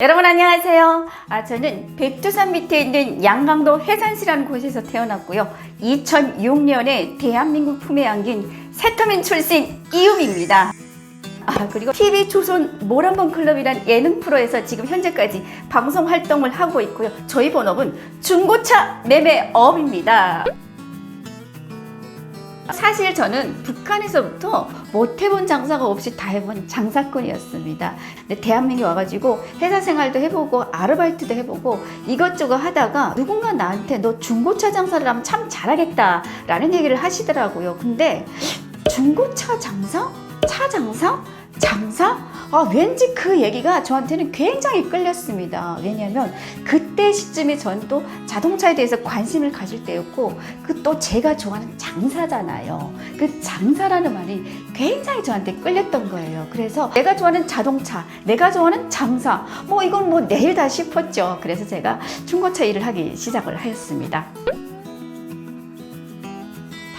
여러분 안녕하세요. 아, 저는 백두산 밑에 있는 양강도 해산시라는 곳에서 태어났고요. 2006년에 대한민국 품에 안긴 세터민 출신 이유미입니다. 아, 그리고 TV 조선 모란봉 클럽이란 예능 프로에서 지금 현재까지 방송 활동을 하고 있고요. 저희 본업은 중고차 매매업입니다. 사실 저는 북한에서부터 못 해본 장사가 없이 다 해본 장사꾼이었습니다. 근데 대한민국에 와가지고 회사 생활도 해보고 아르바이트도 해보고 이것저것 하다가 누군가 나한테 너 중고차 장사를 하면 참 잘하겠다라는 얘기를 하시더라고요. 근데 중고차 장사? 차 장사? 장사? 아, 왠지 그 얘기가 저한테는 굉장히 끌렸습니다. 왜냐하면 그때 시점에 전 또 자동차에 대해서 관심을 가질 때였고, 그 또 제가 좋아하는 장사잖아요. 그 장사라는 말이 굉장히 저한테 끌렸던 거예요. 그래서 내가 좋아하는 자동차, 내가 좋아하는 장사, 뭐 이건 뭐 내일다 싶었죠. 그래서 제가 중고차 일을 하기 시작을 하였습니다.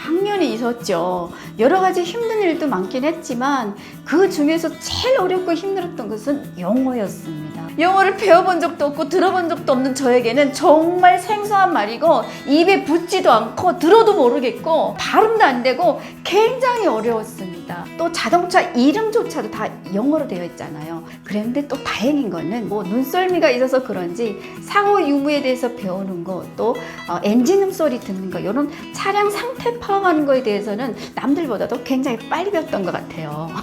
당연히 있었죠. 여러 가지 힘든 일도 많긴 했지만 그 중에서 제일 어렵고 힘들었던 것은 영어였습니다. 영어를 배워본 적도 없고 들어본 적도 없는 저에게는 정말 생소한 말이고 입에 붙지도 않고 들어도 모르겠고 발음도 안 되고 굉장히 어려웠습니다. 또 자동차 이름조차도 다 영어로 되어 있잖아요. 그런데 또 다행인 거는 뭐 눈썰미가 있어서 그런지 상호 유무에 대해서 배우는 거, 또 어, 엔진 음 소리 듣는 거, 이런 차량 상태 파악하는 거에 대해서는 남들보다도 굉장히 빨리 배웠던 것 같아요.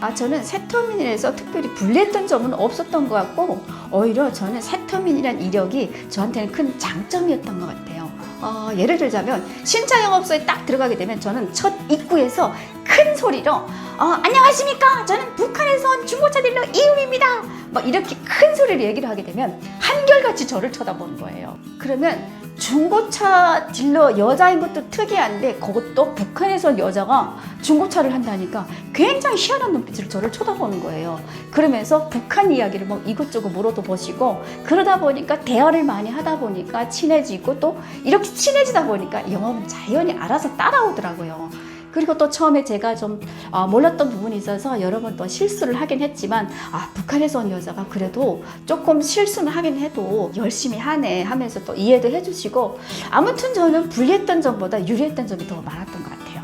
아, 저는 새터미널에서 특별히 불리했던 점은 없었던 것 같고, 오히려 저는 새터미널이란 이력이 저한테는 큰 장점이었던 것 같아요. 어, 예를 들자면, 신차 영업소에 딱 들어가게 되면 저는 첫 입구에서 큰 소리로, 어, 안녕하십니까? 저는 북한에서 온 중고차 딜러 이음입니다. 막 이렇게 큰 소리로 얘기를 하게 되면 한결같이 저를 쳐다보는 거예요. 그러면 중고차 딜러 여자인 것도 특이한데 그것도 북한에서 온 여자가 중고차를 한다니까 굉장히 희한한 눈빛으로 저를 쳐다보는 거예요. 그러면서 북한 이야기를 뭐 이것저것 물어도 보시고 그러다 보니까 대화를 많이 하다 보니까 친해지고 또 이렇게 친해지다 보니까 영어는 자연히 알아서 따라오더라고요. 그리고 또 처음에 제가 좀 어, 몰랐던 부분이 있어서 여러 번 또 실수를 하긴 했지만 아 북한에서 온 여자가 그래도 조금 실수는 하긴 해도 열심히 하네 하면서 또 이해도 해주시고 아무튼 저는 불리했던 점보다 유리했던 점이 더 많았던 것 같아요.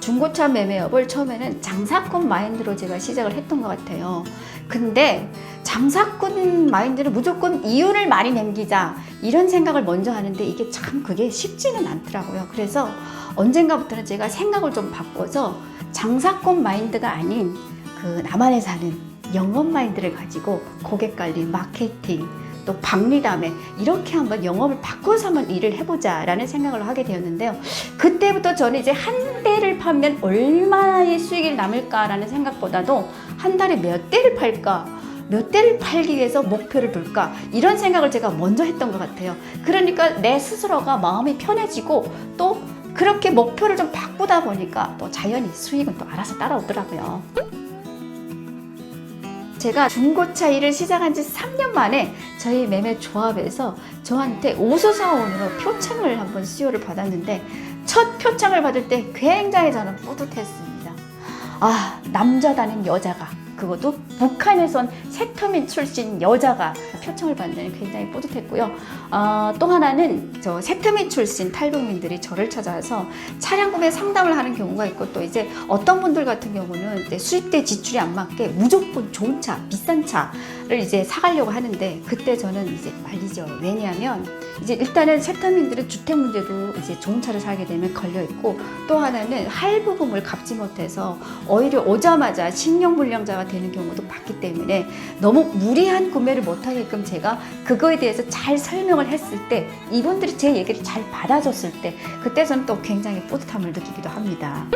중고차 매매업을 처음에는 장사꾼 마인드로 제가 시작을 했던 것 같아요. 근데 장사꾼 마인드는 무조건 이윤을 많이 남기자 이런 생각을 먼저 하는데 이게 참 그게 쉽지는 않더라고요. 그래서 언젠가부터는 제가 생각을 좀 바꿔서 장사꾼 마인드가 아닌 그 남한에 사는 영업 마인드를 가지고 고객 관리, 마케팅, 또 박리담에 이렇게 한번 영업을 바꿔서 한번 일을 해보자라는 생각을 하게 되었는데요. 그때부터 저는 이제 한대 를 팔면 얼마의 수익이 남을까라는 생각보다도 한 달에 몇 대를 팔까 몇 대를 팔기 위해서 목표를 둘까 이런 생각을 제가 먼저 했던 것 같아요. 그러니까 내 스스로가 마음이 편해지고 또 그렇게 목표를 좀 바꾸다 보니까 또 자연히 수익은 또 알아서 따라오더라고요. 제가 중고차 일을 시작한 지 3년 만에 저희 매매 조합에서 저한테 우수사원으로 표창을 한번 수여를 받았는데 첫 표창을 받을 때 굉장히 저는 뿌듯했습니다. 아, 남자다는 여자가 그것도 북한에서 온 세터민 출신 여자가 표창을 받는 굉장히 뿌듯했고요. 어, 또 하나는 저 세터민 출신 탈북민들이 저를 찾아와서 차량 구매 상담을 하는 경우가 있고 또 이제 어떤 분들 같은 경우는 수입대 지출이 안 맞게 무조건 좋은 차, 비싼 차 를 이제 사가려고 하는데 그때 저는 이제 말리죠. 왜냐하면 이제 일단은 세터민들은 주택 문제도 이제 좋은 차를 사게 되면 걸려 있고 또 하나는 할부금을 갚지 못해서 오히려 오자마자 신용 불량자가 되는 경우도 많기 때문에 너무 무리한 구매를 못하게끔 제가 그거에 대해서 잘 설명을 했을 때 이분들이 제 얘기를 잘 받아줬을 때 그때 저는 또 굉장히 뿌듯함을 느끼기도 합니다.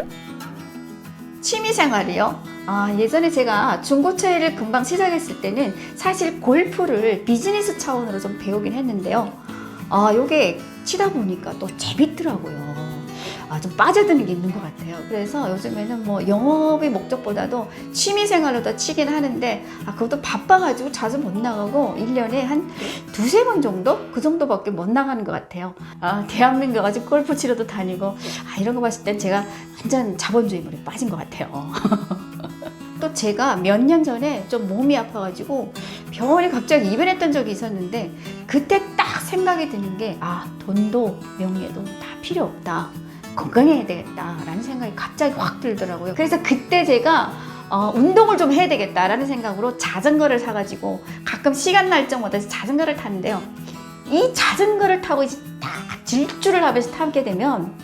취미 생활이요? 아, 예전에 제가 중고차 일을 금방 시작했을 때는 사실 골프를 비즈니스 차원으로 좀 배우긴 했는데요. 아, 요게 치다 보니까 또 재밌더라고요. 아, 좀 빠져드는 게 있는 것 같아요. 그래서 요즘에는 뭐 영업의 목적보다도 취미 생활로 더 치긴 하는데, 아, 그것도 바빠가지고 자주 못 나가고, 1년에 한 두세 번 정도? 그 정도밖에 못 나가는 것 같아요. 아, 대한민국 가지고 골프 치러도 다니고, 아, 이런 거 봤을 땐 제가 완전 자본주의 물에 빠진 것 같아요. 제가 몇 년 전에 좀 몸이 아파가지고 병원에 갑자기 입원했던 적이 있었는데 그때 딱 생각이 드는 게 아 돈도 명예도 다 필요 없다 건강해야 되겠다라는 생각이 갑자기 확 들더라고요. 그래서 그때 제가 어, 운동을 좀 해야 되겠다라는 생각으로 자전거를 사가지고 가끔 시간 날 때마다 자전거를 타는데요. 이 자전거를 타고 이제 딱 질주를 하면서 타게 되면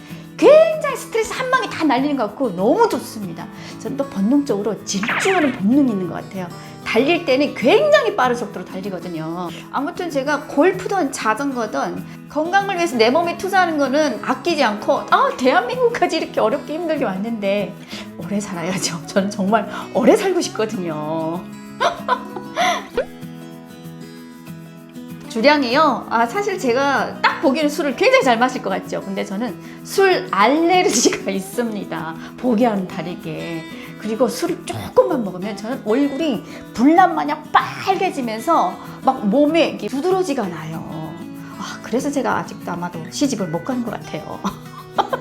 굉장히 스트레스 한 방에 다 날리는 것 같고 너무 좋습니다. 저는 또 본능적으로 질주하는 본능이 있는 것 같아요. 달릴 때는 굉장히 빠른 속도로 달리거든요. 아무튼 제가 골프든 자전거든 건강을 위해서 내 몸에 투자하는 거는 아끼지 않고 아 대한민국까지 이렇게 어렵게 힘들게 왔는데 오래 살아야죠. 저는 정말 오래 살고 싶거든요. 주량이요. 아 사실 제가 딱 보기에는 술을 굉장히 잘 마실 것 같죠. 근데 저는 술 알레르기가 있습니다. 보기와는 다르게. 그리고 술을 조금만 먹으면 저는 얼굴이 불난 마냥 빨개지면서 막 몸에 두드러지가 나요. 아 그래서 제가 아직도 아마도 시집을 못 가는 것 같아요.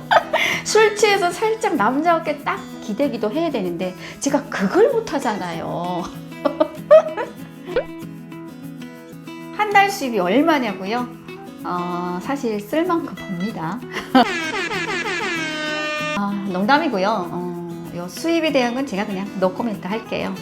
술 취해서 살짝 남자답게 딱 기대기도 해야 되는데 제가 그걸 못 하잖아요. 한 달 수입이 얼마냐고요? 어, 사실 쓸 만큼 봅니다. 아, 농담이고요. 어, 요 수입에 대한 건 제가 그냥 노코멘트 할게요.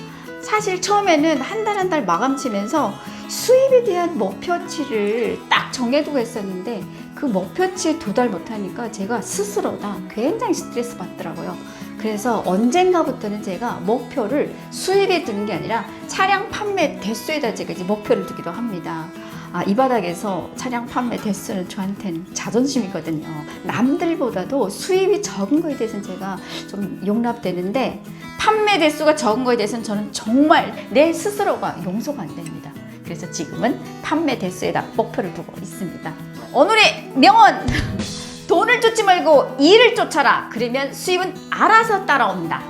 사실 처음에는 한달 한 달 마감 치면서 수입에 대한 목표치를 딱 정해두고 했었는데 그 목표치에 도달 못하니까 제가 스스로다 굉장히 스트레스 받더라고요. 그래서 언젠가부터는 제가 목표를 수입에 두는 게 아니라 차량 판매 대수에다 제가 이제 목표를 두기도 합니다. 아, 이 바닥에서 차량 판매 대수는 저한테는 자존심이거든요. 남들보다도 수입이 적은 거에 대해서는 제가 좀 용납되는데 판매 대수가 적은 거에 대해서는 저는 정말 내 스스로가 용서가 안 됩니다. 그래서 지금은 판매 대수에다 목표를 두고 있습니다. 오늘의 명언! 돈을 쫓지 말고 일을 쫓아라. 그러면 수입은 알아서 따라온다.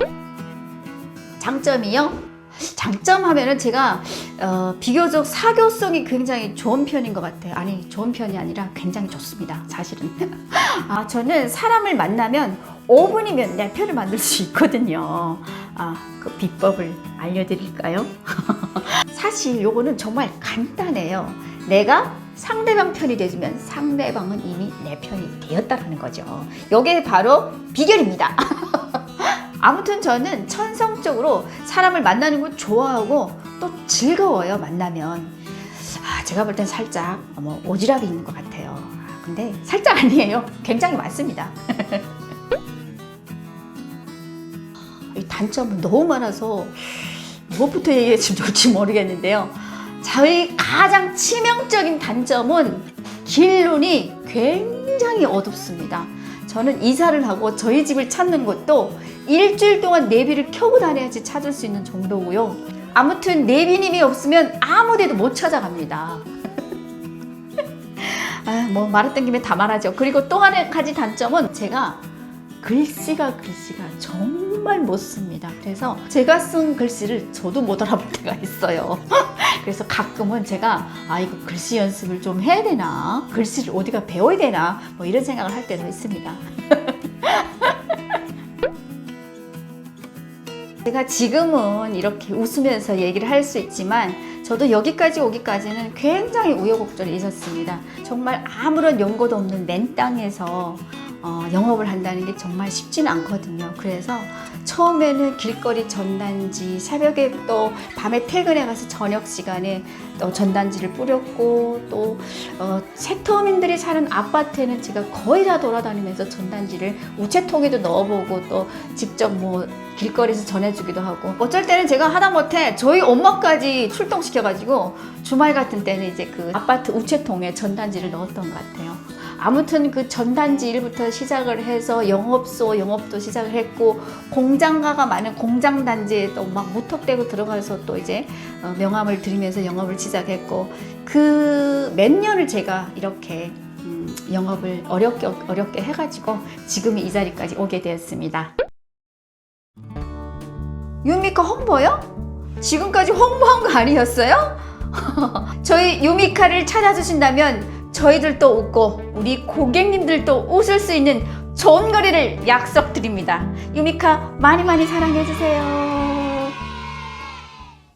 장점이요? 장점 하면은 제가 어, 비교적 사교성이 굉장히 좋은 편인 것 같아요. 아니 좋은 편이 아니라 굉장히 좋습니다. 사실은. 아 저는 사람을 만나면 5분이면 내 편을 만들 수 있거든요. 아그 비법을 알려드릴까요? 사실 요거는 정말 간단해요. 내가 상대방 편이 돼주면 상대방은 이미 내 편이 되었다라는 거죠. 이게 바로 비결입니다. 아무튼 저는 천성적으로 사람을 만나는 걸 좋아하고 또 즐거워요 만나면. 아, 제가 볼 땐 살짝 뭐 오지랖이 있는 것 같아요. 아, 근데 살짝 아니에요. 굉장히 많습니다. 이 단점은 너무 많아서 무엇부터 얘기해 주면 좋을지 모르겠는데요. 저희 가장 치명적인 단점은 길눈이 굉장히 어둡습니다 저는 이사를 하고 저희 집을 찾는 것도 일주일 동안 내비를 켜고 다녀야지 찾을 수 있는 정도고요. 아무튼 내비님이 없으면 아무 데도 못 찾아갑니다. 아, 뭐 말했던 김에 다 말하죠. 그리고 또 한 가지 단점은 제가 글씨가 글씨가 정말 못 씁니다. 그래서 제가 쓴 글씨를 저도 못 알아볼 때가 있어요. 그래서 가끔은 제가 아 이거 글씨 연습을 좀 해야 되나 글씨를 어디가 배워야 되나 뭐 이런 생각을 할 때도 있습니다. 제가 지금은 이렇게 웃으면서 얘기를 할 수 있지만 저도 여기까지 오기까지는 굉장히 우여곡절이 있었습니다. 정말 아무런 연고도 없는 맨 땅에서 어, 영업을 한다는 게 정말 쉽지는 않거든요. 그래서 처음에는 길거리 전단지, 새벽에 또 밤에 퇴근해 가서 저녁 시간에 또 전단지를 뿌렸고 또 어, 세터민들이 사는 아파트에는 제가 거의 다 돌아다니면서 전단지를 우체통에도 넣어보고 또 직접 뭐 길거리에서 전해주기도 하고 어쩔 때는 제가 하다못해 저희 엄마까지 출동시켜가지고 주말 같은 때는 이제 그 아파트 우체통에 전단지를 넣었던 것 같아요. 아무튼 그 전단지 일부터 시작을 해서 영업소 영업도 시작을 했고 공장가가 많은 공장 단지에 또 막 무턱대고 들어가서 또 이제 어, 명함을 드리면서 영업을 시작했고 그 몇 년을 제가 이렇게 음, 영업을 어렵게 어렵게 해가지고 지금 이 자리까지 오게 되었습니다. 유미카 홍보요? 지금까지 홍보한 거 아니었어요? 저희 유미카를 찾아주신다면 저희들도 웃고 우리 고객님들도 웃을 수 있는 좋은 거리를 약속드립니다. 유미카 많이 많이 사랑해주세요.